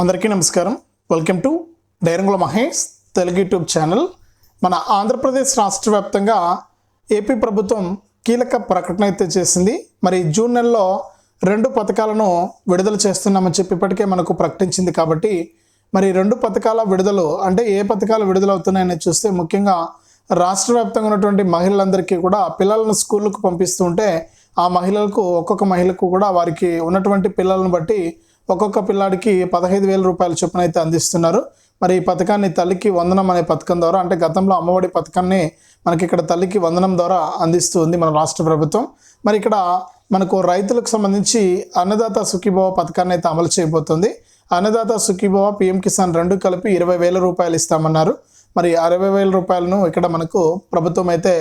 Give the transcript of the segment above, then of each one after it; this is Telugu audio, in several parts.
అందరికీ నమస్కారం. వెల్కమ్ టు డైరంగుల మహేష్ తెలుగు యూట్యూబ్ ఛానల్ మన ఆంధ్రప్రదేశ్ రాష్ట్ర వ్యాప్తంగా ఏపీ ప్రభుత్వం కీలక ప్రకటన అయితే చేసింది. మరి జూన్ నెలలో రెండు పథకాలను విడుదల చేస్తున్నామని చెప్పి ఇప్పటికే మనకు ప్రకటించింది కాబట్టి మరి రెండు పథకాల విడుదల అంటే ఏ పథకాలు విడుదలవుతున్నాయని చూస్తే ముఖ్యంగా రాష్ట్ర వ్యాప్తంగా ఉన్నటువంటి మహిళలందరికీ కూడా పిల్లలను స్కూళ్ళకు పంపిస్తుంటే ఆ మహిళలకు ఒక్కొక్క మహిళకు కూడా వారికి ఉన్నటువంటి పిల్లలను బట్టి ఒక్కొక్క పిల్లాడికి పదహైదు వేల రూపాయల చొప్పున అయితే అందిస్తున్నారు. మరి ఈ పథకాన్ని తల్లికి వందనం అనే పథకం ద్వారా అంటే గతంలో అమ్మఒడి పథకాన్ని మనకి ఇక్కడ తల్లికి వందనం ద్వారా అందిస్తూ ఉంది మన రాష్ట్ర ప్రభుత్వం. మరి ఇక్కడ మనకు రైతులకు సంబంధించి అన్నదాత సుఖీభవ పథకాన్ని అయితే అమలు చేయబోతుంది. అన్నదాత సుఖీభవ పిఎం కిసాన్ రెండు కలిపి ఇరవై వేల రూపాయలు ఇస్తామన్నారు. మరి అరవై వేల రూపాయలను ఇక్కడ మనకు ప్రభుత్వం అయితే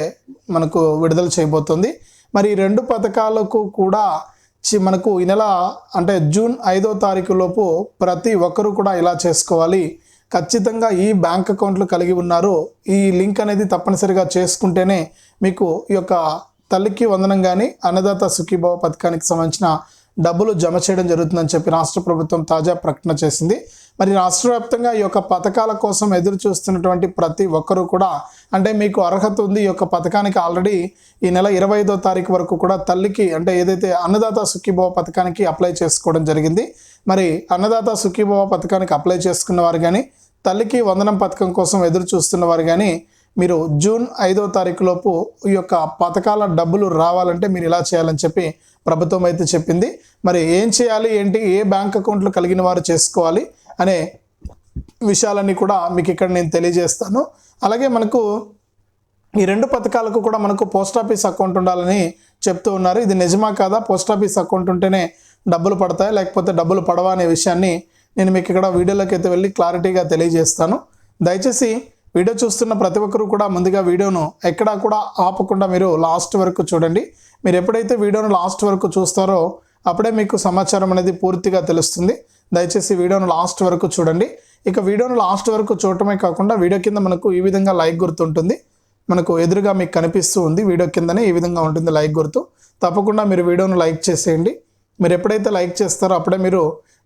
మనకు విడుదల చేయబోతుంది. మరి రెండు పథకాలకు కూడా మనకు ఈ నెల అంటే జూన్ ఐదో తారీఖు లోపు ప్రతి ఒక్కరూ కూడా ఇలా చేసుకోవాలి. ఖచ్చితంగా ఈ బ్యాంక్ అకౌంట్లు కలిగి ఉన్నారు. ఈ లింక్ అనేది తప్పనిసరిగా చేసుకుంటేనే మీకు ఈ యొక్క తల్లికి వందనం కానీ అన్నదాత సుఖీభావ పథకానికి సంబంధించిన డబ్బులు జమ చేయడం జరుగుతుందని చెప్పి రాష్ట్ర ప్రభుత్వం తాజా ప్రకటన చేసింది. మరి రాష్ట్ర వ్యాప్తంగా ఈ యొక్క పథకాల కోసం ఎదురు చూస్తున్నటువంటి ప్రతి ఒక్కరూ కూడా అంటే మీకు అర్హత ఉంది ఈ యొక్క పథకానికి ఆల్రెడీ ఈ నెల ఇరవై ఐదో తారీఖు వరకు కూడా తల్లికి అంటే ఏదైతే అన్నదాత సుఖీభవ పథకానికి అప్లై చేసుకోవడం జరిగింది మరి అన్నదాత సుఖీభవ పథకానికి అప్లై చేసుకున్న వారు కానీ తల్లికి వందనం పథకం కోసం ఎదురు చూస్తున్న వారు కానీ మీరు జూన్ ఐదో తారీఖు లోపు ఈ యొక్క పథకాల డబ్బులు రావాలంటే మీరు ఇలా చేయాలని చెప్పి ప్రభుత్వం అయితే చెప్పింది. మరి ఏం చేయాలి ఏంటి ఏ బ్యాంక్ అకౌంట్లు కలిగిన వారు చేసుకోవాలి అనే విషయాలన్నీ కూడా మీకు ఇక్కడ నేను తెలియజేస్తాను. అలాగే మనకు ఈ రెండు పథకాలకు కూడా మనకు పోస్ట్ ఆఫీస్ అకౌంట్ ఉండాలని చెప్తూ ఉన్నారు. ఇది నిజమా కాదా? పోస్ట్ ఆఫీస్ అకౌంట్ ఉంటేనే డబ్బులు పడతాయి? లేకపోతే డబ్బులు పడవా అనే విషయాన్ని నేను మీకు ఇక్కడ వీడియోలోకి అయితే వెళ్ళి క్లారిటీగా తెలియజేస్తాను. దయచేసి వీడియో చూస్తున్న ప్రతి ఒక్కరూ కూడా ముందుగా వీడియోను ఎక్కడా కూడా ఆపకుండా మీరు లాస్ట్ వరకు చూడండి. మీరు ఎప్పుడైతే వీడియోను లాస్ట్ వరకు చూస్తారో అప్పుడే మీకు సమాచారం అనేది పూర్తిగా తెలుస్తుంది. దయచేసి వీడియోను లాస్ట్ వరకు చూడండి. ఇక వీడియోను లాస్ట్ వరకు చూడటమే కాకుండా వీడియో కింద మనకు ఈ విధంగా లైక్ గుర్తుంటుంది మనకు ఎదురుగా మీకు కనిపిస్తూ ఉంది. వీడియో కిందనే ఈ విధంగా ఉంటుంది లైక్ గుర్తు. తప్పకుండా మీరు వీడియోను లైక్ చేసేయండి. మీరు ఎప్పుడైతే లైక్ చేస్తారో అప్పుడే మీరు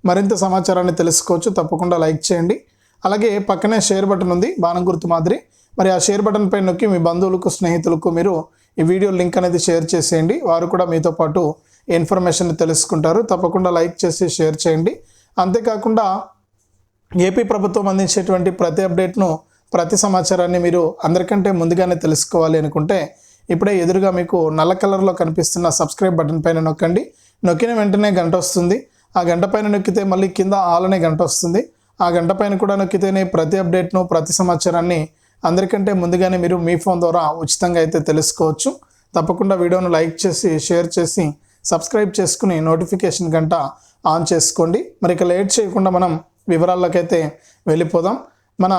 మరింత సమాచారాన్ని తెలుసుకోవచ్చు. తప్పకుండా లైక్ చేయండి. అలాగే పక్కనే షేర్ బటన్ ఉంది. బాణం గుర్తు మాదిరి. మరి ఆ షేర్ బటన్ పై నొక్కి మీ బంధువులకు స్నేహితులకు మీరు ఈ వీడియో లింక్ అనేది షేర్ చేసేయండి. వారు కూడా మీతో పాటు ఇన్ఫర్మేషన్ తెలుసుకుంటారు. తప్పకుండా లైక్ చేసి షేర్ చేయండి. అంతేకాకుండా ఏపీ ప్రభుత్వం అందించేటువంటి ప్రతి అప్డేట్ను ప్రతి సమాచారాన్ని మీరు అందరికంటే ముందుగానే తెలుసుకోవాలి అనుకుంటే ఇప్పుడే ఎదురుగా మీకు నల్ల కలర్లో కనిపిస్తున్న సబ్స్క్రైబ్ బటన్ పైన నొక్కండి. నొక్కిన వెంటనే గంట వస్తుంది. ఆ గంట పైన నొక్కితే మళ్ళీ కింద ఆల్ అనే గంట వస్తుంది. ఆ గంట పైన కూడా నొక్కితేనే ప్రతి అప్డేట్ను ప్రతి సమాచారాన్ని అందరికంటే ముందుగానే మీరు మీ ఫోన్ ద్వారా ఉచితంగా అయితే తెలుసుకోవచ్చు. తప్పకుండా వీడియోను లైక్ చేసి షేర్ చేసి సబ్స్క్రైబ్ చేసుకుని నోటిఫికేషన్ గంట ఆన్ చేసుకోండి. మరి ఇక లేట్ చేయకుండా మనం వివరాల్లోకైతే వెళ్ళిపోదాం. మన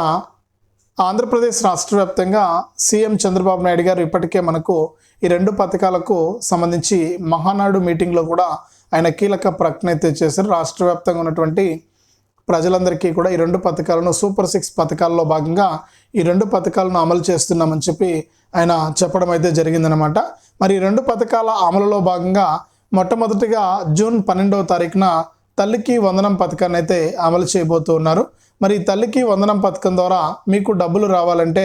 ఆంధ్రప్రదేశ్ రాష్ట్ర వ్యాప్తంగా సీఎం చంద్రబాబు నాయుడు గారు ఇప్పటికే మనకు ఈ రెండు పథకాలకు సంబంధించి మహానాడు మీటింగ్లో కూడా ఆయన కీలక ప్రకటన అయితే చేశారు. రాష్ట్ర వ్యాప్తంగా ఉన్నటువంటి ప్రజలందరికీ కూడా ఈ రెండు పథకాలను సూపర్ సిక్స్ పథకాల్లో భాగంగా ఈ రెండు పథకాలను అమలు చేస్తున్నామని చెప్పి ఆయన చెప్పడం అయితే జరిగిందనమాట మరి ఈ రెండు పథకాల అమలులో భాగంగా మొట్టమొదటిగా జూన్ పన్నెండవ తారీఖున తల్లికి వందనం పథకాన్ని అయితే అమలు చేయబోతూ ఉన్నారు. మరి తల్లికి వందనం పథకం ద్వారా మీకు డబ్బులు రావాలంటే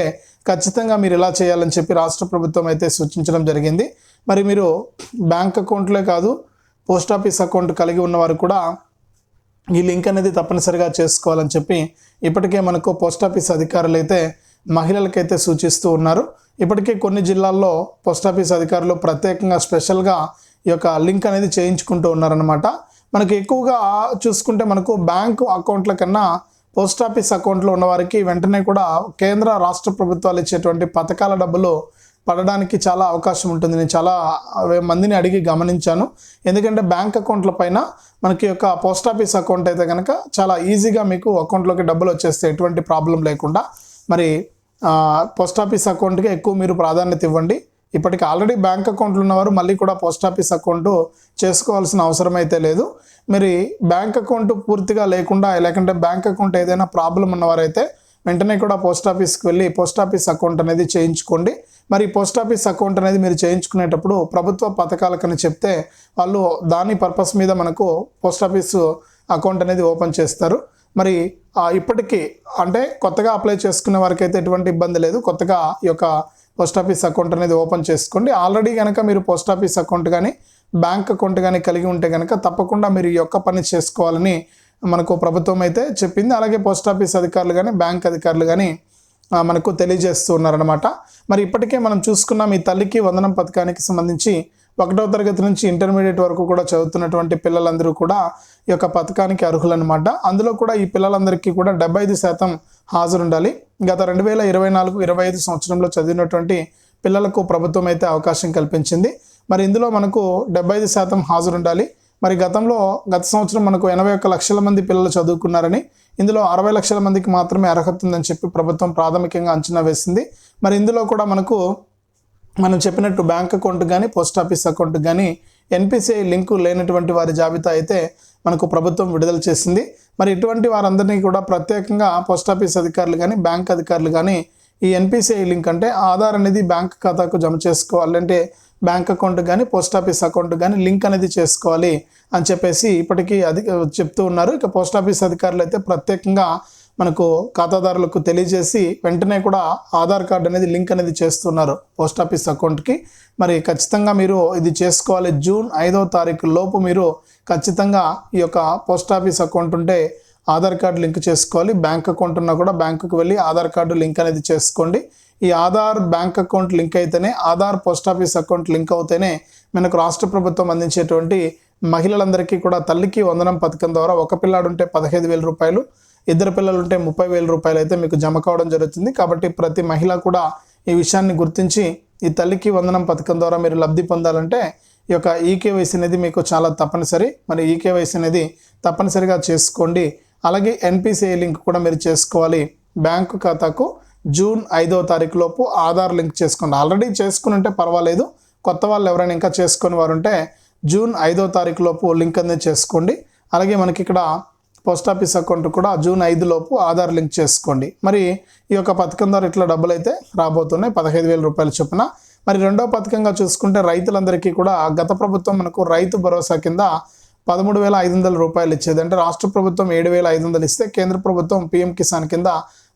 ఖచ్చితంగా మీరు ఇలా చేయాలని చెప్పి రాష్ట్ర ప్రభుత్వం అయితే సూచించడం జరిగింది. మరి మీరు బ్యాంక్ అకౌంట్లే కాదు పోస్ట్ ఆఫీస్ అకౌంట్ కలిగి ఉన్నవారు కూడా ఈ లింక్ అనేది తప్పనిసరిగా చేసుకోవాలని చెప్పి ఇప్పటికే మనకు పోస్ట్ ఆఫీస్ అధికారులు అయితే మహిళలకైతే సూచిస్తూ ఉన్నారు. ఇప్పటికే కొన్ని జిల్లాల్లో పోస్ట్ ఆఫీస్ అధికారులు ప్రత్యేకంగా స్పెషల్గా ఈ యొక్క లింక్ అనేది చేయించుకుంటూ ఉన్నారనమాట మనకి ఎక్కువగా చూసుకుంటే మనకు బ్యాంకు అకౌంట్ల కన్నా పోస్ట్ ఆఫీస్ అకౌంట్లో ఉన్నవారికి వెంటనే కూడా కేంద్ర రాష్ట్ర ప్రభుత్వాలు ఇచ్చేటువంటి పథకాల డబ్బులు పడడానికి చాలా అవకాశం ఉంటుంది. నేను చాలా మందిని అడిగి గమనించాను. ఎందుకంటే బ్యాంక్ అకౌంట్ల పైన మనకి యొక్క పోస్ట్ ఆఫీస్ అకౌంట్ అయితే కనుక చాలా ఈజీగా మీకు అకౌంట్లోకి డబ్బులు వచ్చేస్తే ఎటువంటి ప్రాబ్లం లేకుండా మరి పోస్ట్ ఆఫీస్ అకౌంట్కి ఎక్కువ మీరు ప్రాధాన్యత ఇవ్వండి. ఇప్పటికి ఆల్రెడీ బ్యాంక్ అకౌంట్లు ఉన్నవారు మళ్ళీ కూడా పోస్ట్ ఆఫీస్ అకౌంట్ చేసుకోవాల్సిన అవసరం అయితే లేదు. మరి బ్యాంక్ అకౌంట్ పూర్తిగా లేకుండా లేకుంటే బ్యాంక్ అకౌంట్ ఏదైనా ప్రాబ్లం ఉన్నవారైతే వెంటనే కూడా పోస్ట్ ఆఫీస్కి వెళ్ళి పోస్ట్ ఆఫీస్ అకౌంట్ అనేది చేయించుకోండి. మరి పోస్ట్ ఆఫీస్ అకౌంట్ అనేది మీరు చేయించుకునేటప్పుడు ప్రభుత్వ పథకాలకని చెప్తే వాళ్ళు దాని పర్పస్ మీద మనకు పోస్ట్ ఆఫీస్ అకౌంట్ అనేది ఓపెన్ చేస్తారు. మరి ఇప్పటికీ అంటే కొత్తగా అప్లై చేసుకునే వారికి అయితే ఎటువంటి ఇబ్బంది లేదు. కొత్తగా ఈ యొక్క పోస్ట్ ఆఫీస్ అకౌంట్ అనేది ఓపెన్ చేసుకోండి. ఆల్రెడీ కనుక మీరు పోస్ట్ ఆఫీస్ అకౌంట్ కానీ బ్యాంక్ అకౌంట్ కానీ కలిగి ఉంటే కనుక తప్పకుండా మీరు ఈ యొక్క పని చేసుకోవాలని మనకు ప్రభుత్వం అయితే చెప్పింది. అలాగే పోస్ట్ ఆఫీస్ అధికారులు కానీ బ్యాంక్ అధికారులు కానీ మనకు తెలియజేస్తూ ఉన్నారనమాట మరి ఇప్పటికే మనం చూసుకున్నాం ఈ తల్లికి వందనం పథకానికి సంబంధించి ఒకటవ తరగతి నుంచి ఇంటర్మీడియట్ వరకు కూడా చదువుతున్నటువంటి పిల్లలందరూ కూడా ఈ యొక్క పథకానికి అర్హులనమాట అందులో కూడా ఈ పిల్లలందరికీ కూడా డెబ్బై ఐదు శాతం హాజరు ఉండాలి గత రెండు వేల ఇరవై నాలుగు ఇరవై ఐదు సంవత్సరంలో చదివినటువంటి పిల్లలకు ప్రభుత్వం అయితే అవకాశం కల్పించింది. మరి ఇందులో మనకు డెబ్బై ఐదు శాతం హాజరు ఉండాలి మరి గతంలో గత సంవత్సరం మనకు ఎనభై ఒక్క లక్షల మంది పిల్లలు చదువుకున్నారని ఇందులో అరవై లక్షల మందికి మాత్రమే అర్హత ఉందని చెప్పి ప్రభుత్వం ప్రాథమికంగా అంచనా వేసింది. మరి ఇందులో కూడా మనకు మనం చెప్పినట్టు బ్యాంక్ అకౌంట్ కానీ పోస్ట్ ఆఫీస్ అకౌంట్ కానీ ఎన్పిసిఐ లింకు లేనటువంటి వారి జాబితా అయితే మనకు ప్రభుత్వం విడుదల చేసింది. మరి ఇటువంటి వారందరినీ కూడా ప్రత్యేకంగా పోస్ట్ ఆఫీస్ అధికారులు కానీ బ్యాంక్ అధికారులు కానీ ఈ ఎన్పిసిఐ లింక్ అంటే ఆధార్ అనేది బ్యాంక్ ఖాతాకు జమ చేసుకోవాలి. అంటే బ్యాంక్ అకౌంట్ కానీ పోస్ట్ ఆఫీస్ అకౌంట్ కానీ లింక్ అనేది చేసుకోవాలి అని చెప్పేసి ఇప్పటికీ అది చెప్తూ ఉన్నారు. ఇక పోస్ట్ ఆఫీస్ అధికారులు అయితే ప్రత్యేకంగా మనకు ఖాతాదారులకు తెలియజేసి వెంటనే కూడా ఆధార్ కార్డు అనేది లింక్ అనేది చేస్తున్నారు పోస్ట్ ఆఫీస్ అకౌంట్కి. మరి ఖచ్చితంగా మీరు ఇది చేసుకోవాలి. జూన్ ఐదవ తారీఖు లోపు మీరు ఖచ్చితంగా ఈ యొక్క పోస్ట్ ఆఫీస్ అకౌంట్ ఉంటే ఆధార్ కార్డు లింక్ చేసుకోవాలి. బ్యాంక్ అకౌంట్ ఉన్నా కూడా బ్యాంకుకు వెళ్ళి ఆధార్ కార్డు లింక్ అనేది చేసుకోండి. ఈ ఆధార్ బ్యాంక్ అకౌంట్ లింక్ అయితేనే Aadhaar post office account link అవుతేనే మనకు రాష్ట్ర ప్రభుత్వం అందించేటువంటి మహిళలందరికీ కూడా తల్లికి వందనం పథకం ద్వారా ఒక పిల్లాడు ఉంటే పదహైదు వేల రూపాయలు ఇద్దరు పిల్లలు ఉంటే ముప్పై వేల రూపాయలు అయితే మీకు జమ కావడం జరుగుతుంది. కాబట్టి ప్రతి మహిళ కూడా ఈ విషయాన్ని గుర్తించి ఈ తల్లికి వందనం పథకం ద్వారా మీరు లబ్ధి పొందాలంటే ఈ యొక్క ఈకేవైసీ అనేది మీకు చాలా తప్పనిసరి. మరి ఈకేవైసీ అనేది తప్పనిసరిగా చేసుకోండి. అలాగే ఎన్పిసిఐ లింక్ కూడా మీరు చేసుకోవాలి. బ్యాంకు ఖాతాకు జూన్ ఐదవ తారీఖు లోపు ఆధార్ లింక్ చేసుకోండి. ఆల్రెడీ చేసుకుని ఉంటే పర్వాలేదు. కొత్త వాళ్ళు ఎవరైనా ఇంకా చేసుకుని వారు ఉంటే జూన్ ఐదో తారీఖు లోపు లింక్ అనేది చేసుకోండి. అలాగే మనకి ఇక్కడ పోస్ట్ ఆఫీస్ అకౌంట్ కూడా జూన్ ఐదు లోపు ఆధార్ లింక్ చేసుకోండి. మరి ఈ యొక్క పథకం ద్వారా ఇట్లా డబ్బులు అయితే రాబోతున్నాయి. పదహైదు వేల రూపాయల చొప్పున మరి రెండో పథకంగా చూసుకుంటే రైతులందరికీ కూడా గత ప్రభుత్వం మనకు రైతు భరోసా కింద పదమూడు వేల ఐదు వందల రూపాయలు ఇచ్చేది. అంటే రాష్ట్ర ప్రభుత్వం ఏడు వేల ఐదు వందలు ఇస్తే కేంద్ర ప్రభుత్వం పిఎం కిసాన్ కింద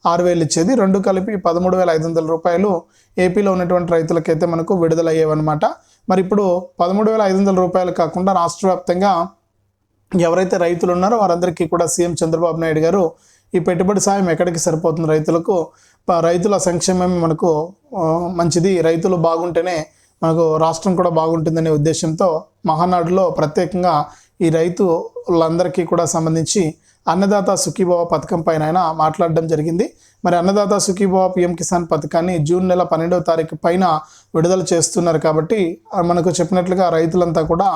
ఆరు వేలు ఇచ్చేది. రెండు కలిపి పదమూడు వేల ఐదు వందల రూపాయలు ఏపీలో ఉన్నటువంటి రైతులకైతే మనకు విడుదలయ్యేవన్నమాట. మరి ఇప్పుడు పదమూడు వేల ఐదు వందల రూపాయలు కాకుండా రాష్ట్ర వ్యాప్తంగా ఎవరైతే రైతులు ఉన్నారో వారందరికీ కూడా సీఎం చంద్రబాబు నాయుడు గారు ఈ పెట్టుబడి సాయం ఎక్కడికి సరిపోతుంది రైతులకు? రైతుల సంక్షేమం మనకు మంచిది. రైతులు బాగుంటేనే మనకు రాష్ట్రం కూడా బాగుంటుందనే ఉద్దేశంతో మహానాడులో ప్రత్యేకంగా ఈ రైతులందరికీ కూడా సంబంధించి అన్నదాత సుఖీభావ పథకం పైన ఆయన మాట్లాడడం జరిగింది. మరి అన్నదాత సుఖీభావ పిఎం కిసాన్ పథకాన్ని జూన్ నెల పన్నెండవ తారీఖు పైన విడుదల చేస్తున్నారు కాబట్టి మనకు చెప్పినట్లుగా రైతులంతా కూడా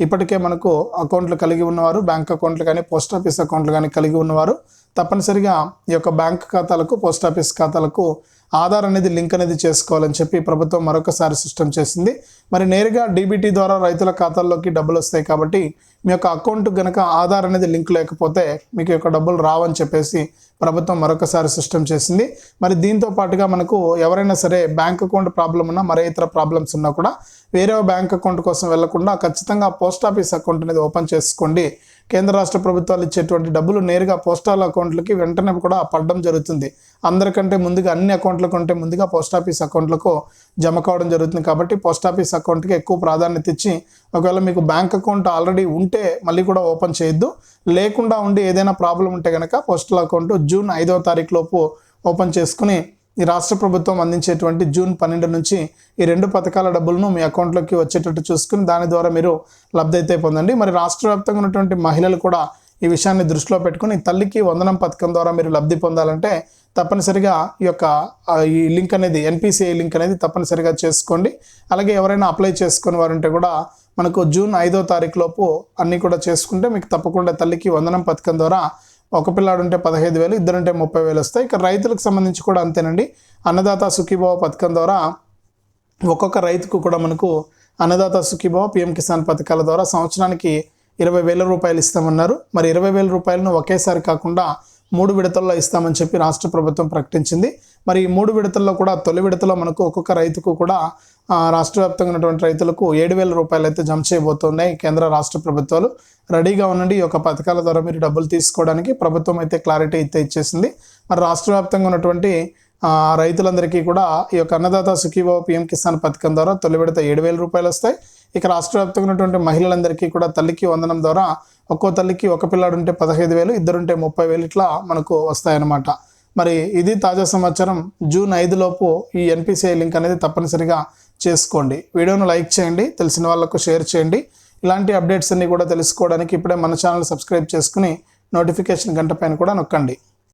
ఇప్పటికే మనకు అకౌంట్లు కలిగి ఉన్నవారు బ్యాంక్ అకౌంట్లు కానీ పోస్ట్ ఆఫీస్ అకౌంట్లు కానీ కలిగి ఉన్నవారు తప్పనిసరిగా ఈ యొక్క బ్యాంక్ ఖాతాలకు పోస్ట్ ఆఫీస్ ఖాతాలకు ఆధార్ అనేది లింక్ అనేది చేసుకోవాలని చెప్పి ప్రభుత్వం మరొకసారి సిస్టమ్ చేసింది. మరి నేరుగా డీబీటీ ద్వారా రైతుల ఖాతాల్లోకి డబ్బులు వస్తాయి కాబట్టి మీ యొక్క అకౌంట్ గనక ఆధార్ అనేది లింక్ లేకపోతే మీకు యొక్క డబ్బులు రావని చెప్పేసి ప్రభుత్వం మరొకసారి సిస్టమ్ చేసింది. మరి దీంతో పాటుగా మనకు ఎవరైనా సరే బ్యాంక్ అకౌంట్ ప్రాబ్లం ఉన్నా మరే ఇతర ప్రాబ్లమ్స్ ఉన్నా కూడా వేరే బ్యాంక్ అకౌంట్ కోసం వెళ్ళకుండా ఖచ్చితంగా పోస్ట్ ఆఫీస్ అకౌంట్ అనేది ఓపెన్ చేసుకోండి. కేంద్ర రాష్ట్ర ప్రభుత్వాలు ఇచ్చేటువంటి డబ్బులు నేరుగా పోస్టల్ అకౌంట్లకి వెంటనే కూడా పడడం జరుగుతుంది. అందరికంటే ముందుగా అన్ని అకౌంట్ల కంటే ముందుగా పోస్ట్ ఆఫీస్ అకౌంట్లకు జమ కావడం జరుగుతుంది కాబట్టి పోస్ట్ ఆఫీస్ అకౌంట్కి ఎక్కువ ప్రాధాన్యత ఇచ్చి ఒకవేళ మీకు బ్యాంక్ అకౌంట్ ఆల్రెడీ ఉంటే మళ్ళీ కూడా ఓపెన్ చేయొద్దు. లేకుండా ఉండి ఏదైనా ప్రాబ్లం ఉంటే కనుక పోస్టల్ అకౌంట్ జూన్ ఐదవ తారీఖు లోపు ఓపెన్ చేసుకుని ఈ రాష్ట్ర ప్రభుత్వం అందించేటువంటి జూన్ పన్నెండు నుంచి ఈ రెండు పథకాల డబ్బులను మీ అకౌంట్లోకి వచ్చేటట్టు చూసుకుని దాని ద్వారా మీరు లబ్ధి అయితే పొందండి. మరి రాష్ట్ర వ్యాప్తంగా ఉన్నటువంటి మహిళలు కూడా ఈ విషయాన్ని దృష్టిలో పెట్టుకుని తల్లికి వందనం పథకం ద్వారా మీరు లబ్ధి పొందాలంటే తప్పనిసరిగా ఈ యొక్క ఈ లింక్ అనేది ఎన్పిసిఐ లింక్ అనేది తప్పనిసరిగా చేసుకోండి. అలాగే ఎవరైనా అప్లై చేసుకుని వారుంటే కూడా మనకు జూన్ ఐదో తారీఖు లోపు అన్నీ కూడా చేసుకుంటే మీకు తప్పకుండా తల్లికి వందనం పథకం ద్వారా ఒక పిల్లాడు ఉంటే పదహైదు వేలు ఇద్దరుంటే ముప్పై వేలు వస్తాయి. ఇక రైతులకు సంబంధించి కూడా అంతేనండి. అన్నదాత సుఖీభావ పథకం ద్వారా ఒక్కొక్క రైతుకు కూడా మనకు అన్నదాత సుఖీభావ పిఎం కిసాన్ పథకాల ద్వారా సంవత్సరానికి ఇరవై వేల రూపాయలు ఇస్తామన్నారు. మరి ఇరవై వేల రూపాయలను ఒకేసారి కాకుండా మూడు విడతల్లో ఇస్తామని చెప్పి రాష్ట్ర ప్రభుత్వం ప్రకటించింది. మరి ఈ మూడు విడతల్లో కూడా తొలి విడతలో మనకు ఒక్కొక్క రైతుకు కూడా రాష్ట్ర వ్యాప్తంగా ఉన్నటువంటి రైతులకు ఏడు వేల రూపాయలు అయితే జమ చేయబోతున్నాయి కేంద్ర రాష్ట్ర ప్రభుత్వాలు. రెడీగా ఉండండి ఈ యొక్క పథకాల ద్వారా మీరు డబ్బులు తీసుకోవడానికి ప్రభుత్వం అయితే క్లారిటీ అయితే ఇచ్చేసింది. మరి రాష్ట్ర వ్యాప్తంగా ఉన్నటువంటి రైతులందరికీ కూడా ఈ యొక్క అన్నదాత సుఖీభావ పిఎం కిసాన్ పథకం ద్వారా తొలి విడత ఏడు వేల రూపాయలు వస్తాయి. ఇక రాష్ట్ర వ్యాప్తంగా ఉన్నటువంటి మహిళలందరికీ కూడా తల్లికి వందనం ద్వారా ఒక్కో తల్లికి ఒక పిల్లాడు ఉంటే పదహైదు వేలు ఇద్దరుంటే ముప్పై వేలు ఇట్లా మనకు వస్తాయన్నమాట. మరి ఇది తాజా సమాచారం. జూన్ ఐదు లోపు ఈ ఎన్పిసిఐ లింక్ అనేది తప్పనిసరిగా చేసుకోండి. వీడియోను లైక్ చేయండి తెలిసిన వాళ్ళకు షేర్ చేయండి. ఇలాంటి అప్డేట్స్ అన్ని కూడా తెలుసుకోవడానికి ఇప్పుడే మన ఛానల్ సబ్స్క్రైబ్ చేసుకుని నోటిఫికేషన్ గంట పైన కూడా నొక్కండి.